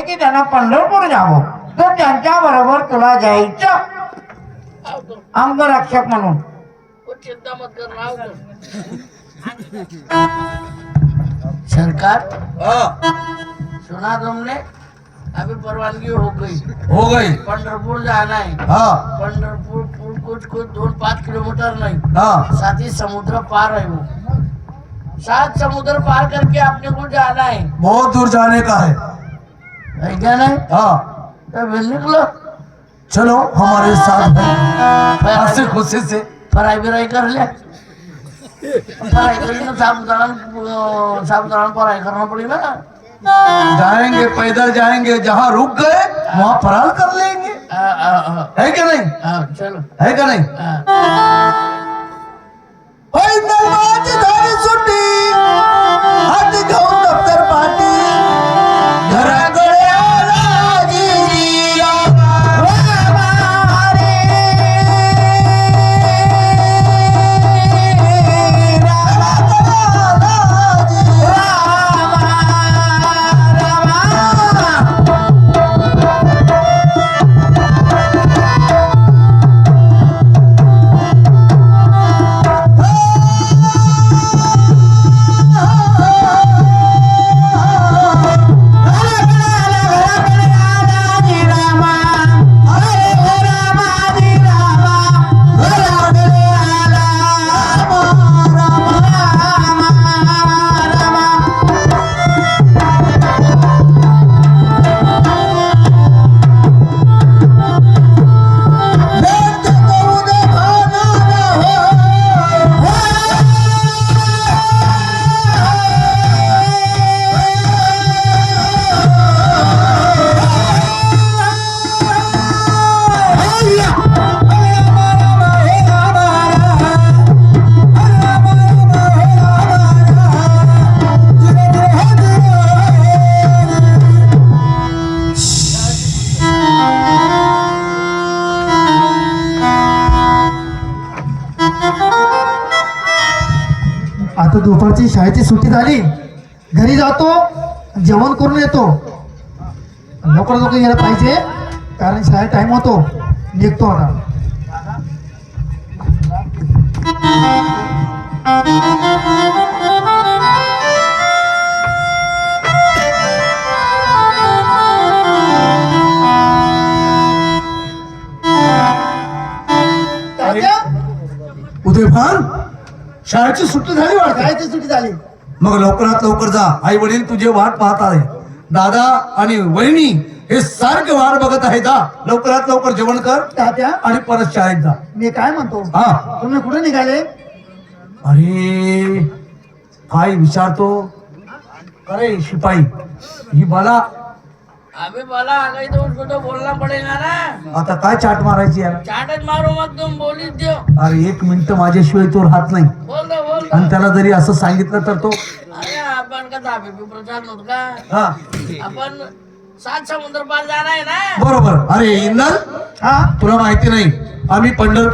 की त्यांना पंढरपूर जावं तर त्यांच्या बरोबर तुला जायचं. अंगरक्षक म्हणून. सरकार? सुना तुमने? अभी परवानगी हो गई. हो गई. पंढरपुर जाना है हाँ. पंढरपुर पुर कुछ कुछ दो पाँच किलोमीटर नहीं. हाँ. साथ ही समुद्र पार है वो. सात समुद्र पार करके अपने को जाना है बहुत दूर जाने का है. है। नहीं हाँ निकलो। चलो हमारे साथ है हँसी खुशी से। फराई बिराई कर ले। फराई करी ना करना पड़ेगा ना। जाएँगे पैदल जाएँगे जहाँ रुक गए वहाँ फरार कर लेंगे। आ, आ, आ, है क्या नहीं? चलो। है क्या नाही? आता दुपारची शाळेची सुट्टी झाली घरी जातो जेवण करून येतो लवकर लवकर यायला पाहिजे कारण शाळेत टाइम होतो निघतो आता उदयभान शाळेची सुट्टी झाली वाटत? शाळेची सुट्टी झाली. मग लवकरात लवकर जा. आई वडील तुझे वाट पाहत आहे दादा आणि वहिनी हे सारखे वाट बघत आहे जा. लवकरात लवकर जेवण कर तात्या. आणि परत शाळेत जा. मी काय म्हणतो? हा. तुम्ही कुठे निघाले? अरे काय विचारतो. अरे शिपाई ही मला अभी बोला आ गई तो उसको तो बोलना पड़ेगा ना आता काय चाट मारायची यार? चाटच मारो मत तुम बोली दो अरे एक मिनिट माझ्याशिवाय तो राहत नाही. दो आणि त्याला जरी असं सांगितलं तर तो अरे आपण का धाबे पे प्रचार नव्हतं का? हा. आपण सात समुद्र पार जाणार आहे ना? बरोबर. अरे इंदल हा तुला माहिती नाही. आम्ही पंढरपूर